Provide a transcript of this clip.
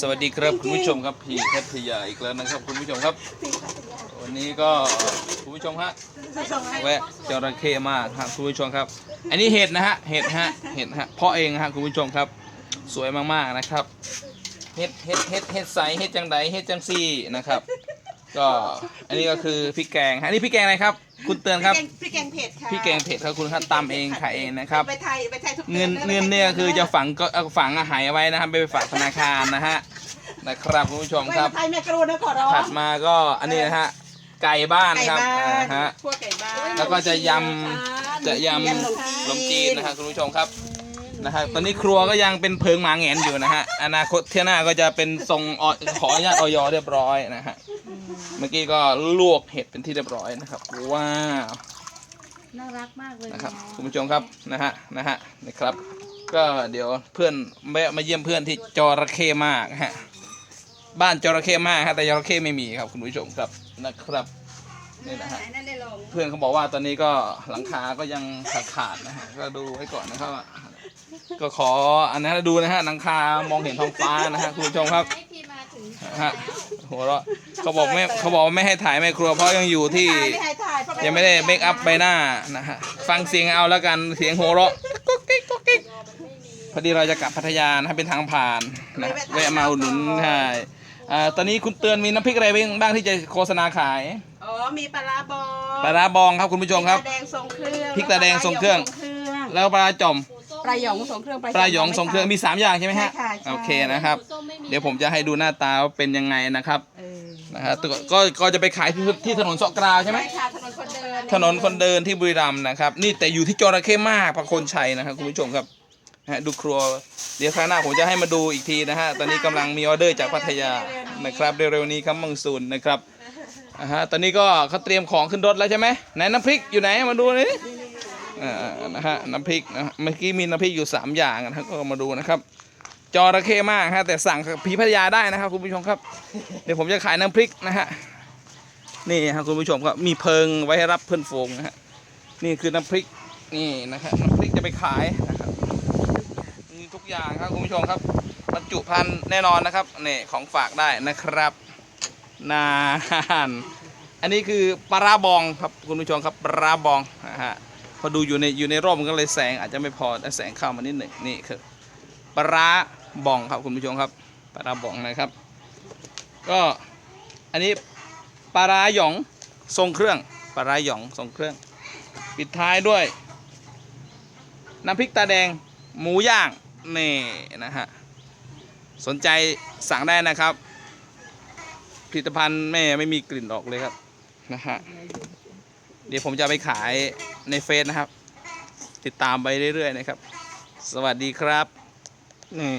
สวัสดีครับคุณผู้ชมครับพี่แคทยาอีกแล้วนะครับคุณผู้ชมครับ วันนี้ก็คุณผู้ชมฮะแวะจระเข้มากครับคุณผู้ชมครับ อันนี้เห็ดนะฮะเห็ดฮะเห็ดฮะเพาะเองฮะคุณผู้ชมครับ สวยมากๆนะครับเห็ดเห็ดเห็ดเห็ดใสเห็ดจังไดเห็ดจังซี่นะครับ ก็อันนี้ก็คือพริกแกงฮะอันนี้พริกแกงอะไรครับ คุณเตือนครับพี่แกงเผ็ดค่ะพริกแกงเผ็ดครับคุณครับตำเองขายเองนะครับ ไปไทยไปไทยทุกเงินดือเงินเนี่ยคือจะฝังก็เอาฝังอาหารไว้นะครับไม่ไปฝากธนาคารนะฮะนะครับคุณผู้ชมไว้ครับ ไทยแม่กรูนะขอร้องถัดมาก็อันนี้นะฮะไก่บ้านไก่ครับบ้าอ่านฮะพวกไก่บ้าน แล้วก็จะยำจะยำขนมจีนนะฮะคุณผู้ชมครับนะฮะตอนนี้ครัวก็ยังเป็นเพิงหมาแหงนอยู่นะฮะอนาคตเที่ยหน้าก็จะเป็นทรงอขออนุญาตออยเรียบร้อยนะฮะ เมื่อกี้ก็ลวกเห็ดเป็นที่เรียบร้อยนะครับ ว้าว น่ารักมากเลยนะครับเนาะคุณผู้ชมครับนะฮะนะฮะนะครับ ก็เดี๋ยวเพื่อนแวะมาเยี่ยมเพื่อนที่จระเข้มากฮะบ้านจระเข้มากฮะแต่จระเข้ไม่มีครับคุณผู้ชมครับนะครับนี่นะฮะไหนนั่นได้ลงเพื่อนเขาบอกว่าตอนนี้ก็หลังคาก็ยังขาดขาดๆนะฮะก็ดูไว้ก่อนนะครับว่าก็ขออันนั้นดูนะฮะหลังคามองเห็นท้องฟ้านะฮะคุณผู้ชมครับ ฮะหัวเราะเขาบอกไม่เขาบอกว่าไม่ให้ถ่ายไม่ครัว เพราะยังอยู่ที่ถ่ายไม่ให้ถ่ายเพราะยังไม่ได้เมคอัพใบหน้านะฮะฟังเสียงเอาแล้วกันเสียงหัวเราะกุ๊กกิ๊กกุ๊กกิ๊กพอดีเราจะกลับพัทยานะฮะเป็นทางผ่านนะแวะมาอุดหนุนใช่อ่าตอนนี้คุณเตือนมีน้ำพริกอะไรบ้างที่จะโฆษณาขายอ๋อมีปลาร้าบองปลาร้าบองครับคุณผู้ชมครับพกตาแดงทรงเครื่องพริกตาแดงทรงเครื่อง แล้วแล้วปลาร้าจ่อม ปลาหยองทรงเครื่องปลาหยองทรงเครื่องมี3อย่างใช่ไหมฮะใช่ค่ะใช่ โอเคนะครับส้มไม่มีเดี๋ยวผมจะให้ดูหน้าตาว่าเป็นยังไงนะครับเออนะฮะก็ก็ก็จะไปขายที่ที่ถนนเสาะกราวใช่ไหม ใช่ค่ะถนนคนเดินถนนคนเดินที่บุรีรัมย์นะครับ นี่แต่อยู่ที่จระเข้มากประโคนชัยนะครับคุณผู้ชมครับนะฮะดูครัว เดี๋ยวครั้งหน้าผมจะให้มาดูอีกทีนะฮะตอนนี้กำลังมีออเดอร์จากพัทยานะครับเร็วๆนี้ครับมังซูนนะครับอ่าฮะตอนนี้ก็เขาเตรียมของขึ้นรถแล้วใช่ไหมไหนน้ำพริกอยู่ไหนมาดูหนี่อย อ่านะฮะน้ำพริกนะเมื่อกี้มีน้ำพริกอยู่ 3 อย่างนะก็มาดูนะครับ จอระเข้มากฮะแต่สั่งพีพัทยาได้นะครับคุณผู้ชมครับ เดี๋ยวผมจะขายน้ำพริกนะฮะนี่ครับคุณผู้ชมครับมีเพิงไว้ให้รับเพื่อนฝูงนะฮะนี่คือน้ำพริกนี่นะครับน้ำพริกจะไปขายนะครับมีทุกอย่างครับคุณผู้ชมครับบรรจุภัณฑ์แน่นอนนะครับนี่ของฝากได้นะครับนานอันนี้คือปลาบองครับคุณผู้ชมครับปลาบองนะฮะ พอดูอยู่ในอยู่ในร่มก็เลยแสงอาจจะไม่พอแต่แสงเข้ามานิดหนึ่งนี่คือปลาร้าบองครับคุณผู้ชมครับปลาร้าบองนะครับ ก็อันนี้ปลาร้าหยองทรงเครื่องปลาร้าหยองทรงเครื่อง ปิดท้ายด้วย น้ำพริกตาแดงหมูย่างนี่นะฮะสนใจสั่งได้นะครับ ผลิตภัณฑ์แม่ไม่มีกลิ่นออกเลยครับนะฮะ เดี๋ยวผมจะไปขายในเฟซนะครับ ติดตามไปเรื่อยๆนะครับ สวัสดีครับนี่